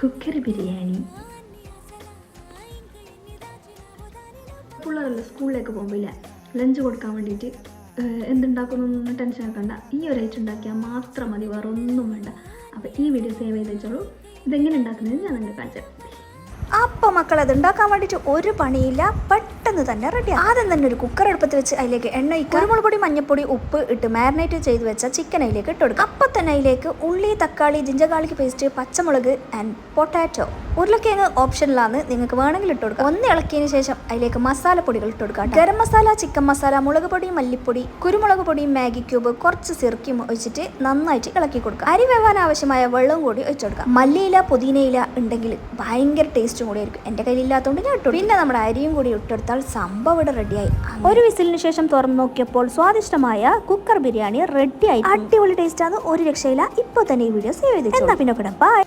Cooker biryani. പിള്ളേരല്ല സ്കൂളിലേക്ക് പോകുമ്പോൾ lunch കൊടുക്കാൻ വേണ്ടിയിട്ട് എന്തുണ്ടാക്കുന്നൊന്നും ടെൻഷൻ ആക്കണ്ട. ഈ ഒരു ഐറ്റം ഉണ്ടാക്കിയാൽ മാത്രം മതി വേറെ ഒന്നും വേണ്ട. അപ്പോൾ ഈ വീഡിയോ സേവ് ചെയ്ത് വെച്ചോളൂ. ഇതെങ്ങനെ ഉണ്ടാക്കുന്നത് ഞാൻ നിങ്ങൾക്ക് കാണിച്ചു അപ്പം മക്കൾ അത് ഉണ്ടാക്കാൻ വേണ്ടിയിട്ട് ഒരു പണിയില്ല പെട്ടെന്ന് തന്നെ റെഡി ആദ്യം തന്നെ ഒരു കുക്കർ അടുപ്പത്ത് വെച്ച് അതിലേക്ക് എണ്ണ കുരുമുളക് പൊടി മഞ്ഞപ്പൊടി ഉപ്പ് ഇട്ട് മാരിനേറ്റ് ചെയ്ത് വെച്ച ചിക്കൻ അതിലേക്ക് ഇട്ട് കൊടുക്കുക. അപ്പം തന്നെ അതിലേക്ക് ഉള്ളി തക്കാളി ജിഞ്ചർ ഗാർലിക് പേസ്റ്റ് പച്ചമുളക് ആൻഡ് പൊട്ടാറ്റോ ഉരുളക്കിഴങ്ങ് ഓപ്ഷനിലാണ് നിങ്ങൾക്ക് വേണമെങ്കിൽ ഇട്ട് കൊടുക്കുക ഒന്ന് ഇളക്കിയതിന് ശേഷം അതിലേക്ക് മസാലപ്പൊടികൾ ഇട്ട് കൊടുക്കുക ഗരം മസാല ചിക്കൻ മസാല മുളക് പൊടി മല്ലിപ്പൊടി കുരുമുളക് പൊടി മാഗി ക്യൂബ് കുറച്ച് സിറക്കിയും ഒഴിച്ചിട്ട് നന്നായിട്ട് ഇളക്കി കൊടുക്കുക അരി വേവാൻ ആവശ്യമായ വെള്ളം കൂടി ഒഴിച്ചു കൊടുക്കുക മല്ലിയില പുതിനയില ഉണ്ടെങ്കിൽ ഭയങ്കര ടേസ്റ്റും കൂടി ആയിരിക്കും. എന്റെ കയ്യിലില്ലാത്തതുകൊണ്ട് ഞാൻ ഇട്ടു പിന്നെ നമ്മുടെ അരിയും കൂടി ഇട്ടെടുത്താൽ സംഭവം ഇവിടെ റെഡിയായി ഒരു വിസിലിന് ശേഷം തുറന്നു നോക്കിയപ്പോൾ സ്വാദിഷ്ടമായ കുക്കർ ബിരിയാണി റെഡിയായി അടിപൊളി ടേസ്റ്റ് ആണ്. ഒരു രക്ഷയില്ല. ഇപ്പോൾ തന്നെ ഈ വീഡിയോ സേവ് ചെയ്തിട്ടുണ്ട് എന്നാ പിന്നെ ബൈ